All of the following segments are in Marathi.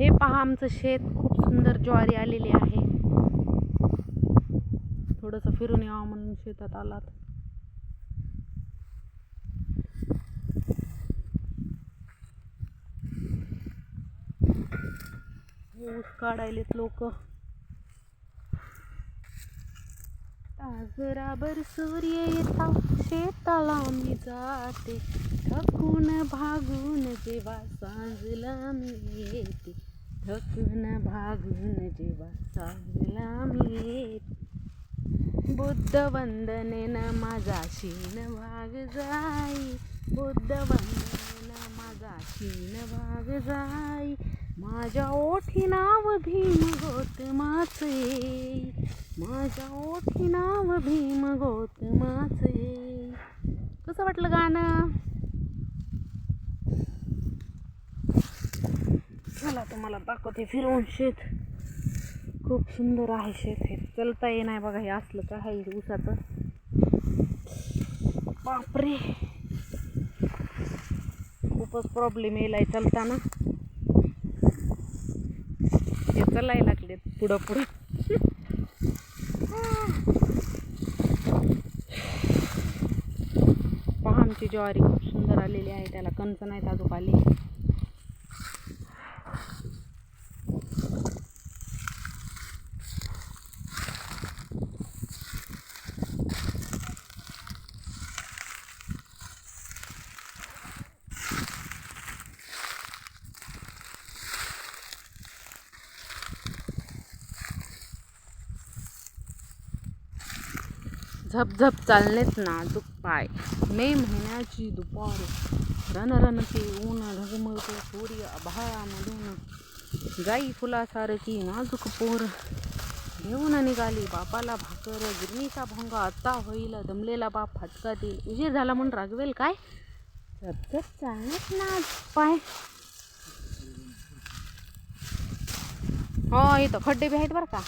हे पहा आमचं शेत खूप सुंदर ज्वारी आलेली आहे. थोडंसं फिरून यावं म्हणून शेतात आलात. ऊस काढायलेत लोक. ताजराबर सूर्य येता शेताला मी जाते. थकून भागून जेव्हा सांजला मी येते. थकून भागून जेव्हा चांगला मी. बुद्ध वंदनेनं माझा शीन भाग जाई. बुद्ध वंदनेन माझा शीन भाग जाई. माझ्या ओठी नाव भीम गोतमाचे माझ्या ओठी नाव भीम गोतमाचे कसं वाटलं गाणं? चला तुम्हाला दाखवते फिरवून शेत. खूप सुंदर आहे शेत हे. चलता ये नाही बघा हे असलं का आहे ऊसाचं. बापरे. खूपच प्रॉब्लेम येलाय चलताना. हे चलाय लागले पुढं पुढं. पहा आमची ज्वारी खूप सुंदर आलेली आहे त्याला कंच नाहीत अजून आली. झपझप चालणेच नाजूक पाय मे महिन्याची दुपार रन रणते ऊन ढगमगतो सूर्य आभाळामधून जाई फुलासारखी नाजूक पोर घेऊन निघाली. बापाला भाकर गिरणीचा भोंगा आत्ता होईल दमलेला बाप फटका देईल. उशीर झाला म्हणून रागवेल काय? झपझप चालणेच नाजूक पाय हो इथं खड्डे बी आहेत बरं का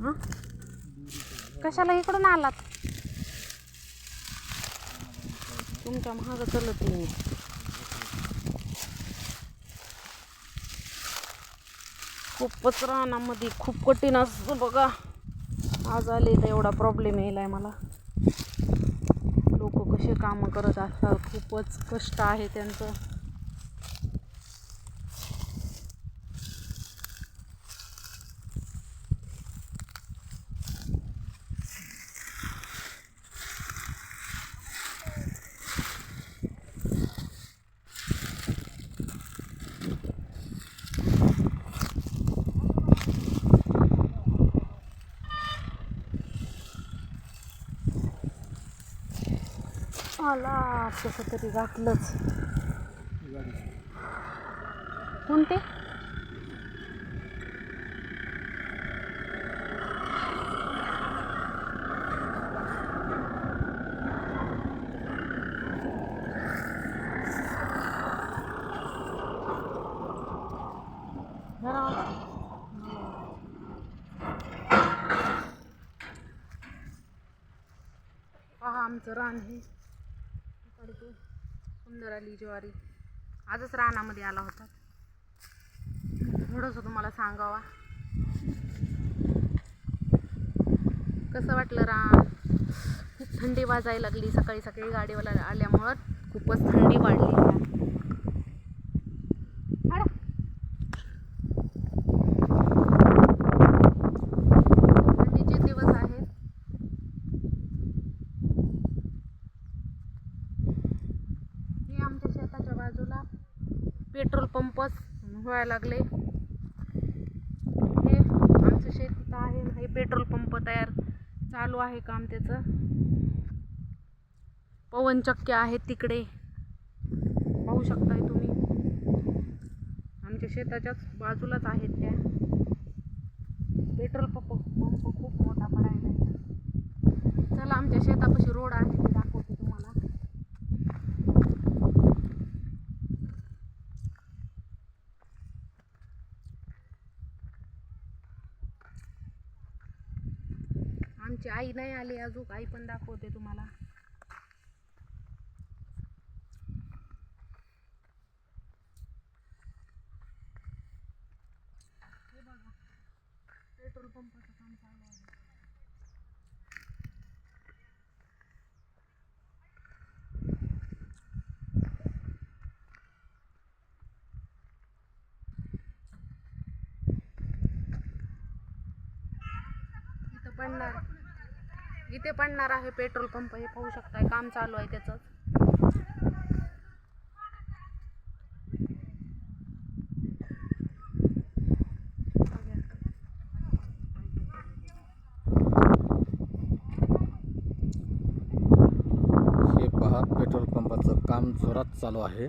हं? कशाला इकडून आलात? तुमच्या महाग चलत नाही. खूपच रानामध्ये खूप कठीण असतं बघा. आज आले तर एवढा प्रॉब्लेम येईल आहे मला. लोक कसे कामं करत असतात? खूपच कष्ट आहे त्यांचं. मला कसं तरी घातलंच कोणते पहा आमचं रान हे. सुंदर आली ज्वारी. आजच रानामध्ये आला होता. थोडंसं तुम्हाला सांगावा. कसं वाटलं रान? खूप थंडी वाजायला लागली. सकाळी सकाळी गाडीवाला आल्यामुळं खूपच थंडी वाढली. पेट्रोल पंपच व्हायला लागले. हे आमचं शेत आहे. हे पेट्रोल पंप तयार चालू आहे काम त्याचं. पवनचक्क्या आहेत तिकडे. पाहू शकताय तुम्ही. आमच्या शेताच्याच बाजूलाच आहेत त्या. पेट्रोल पंप पंप खूप मोठा पडायला आहे. चला आमच्या शेतापाशी रोड आहे ते दाखवते तुम्हाला आमची आई नाही आली अजून आई पण दाखवते तुम्हाला. पेट्रोल पंपाचं काम चालू आहे. इथं पडणार. इथे पडणार आहे पेट्रोल पंप हे पाहू शकताय काम चालू आहे त्याचं. हे पहा पेट्रोल पंपाचं काम जोरात चालू आहे.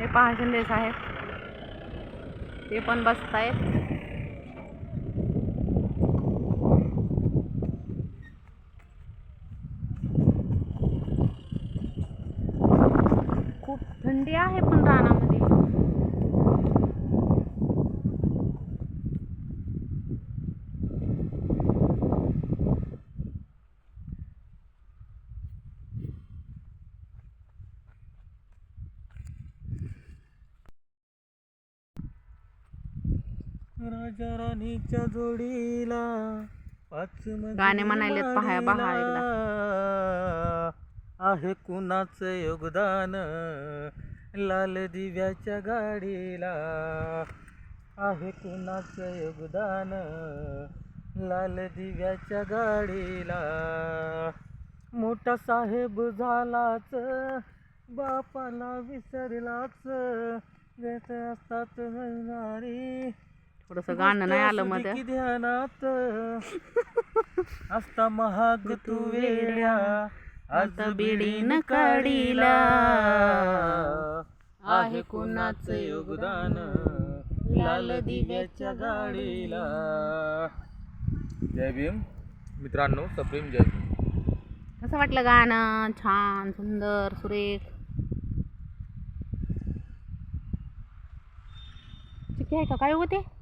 हे पहा शिंदे आहेत ते पण बसत आहेत थंडी आहे पण रानामध्ये राणीच्या जोडीला पाच गाणे म्हणायलेत पहा- पहा एकदा. आहे कुणाच योगदान? लाल दिव्याच्या गाडीला. आहे कुणाच योगदान? लाल दिव्याच्या गाडीला. मोठा साहेब झालाच बापाला विसरलाच. असतात नारी थोडस गाणं नाही आलं मध्ये. ध्यानात. असता महाग तू वेड्या आज बिडीन काढीला. आहे कुणाच योगदान? लाल दिव्याच्या गाडीला. जय भीम. मित्रांनो सप्रेम जय. भीम कसं वाटलं गाणं? छान सुंदर सुरेख. चिकी आहे का? काय होते?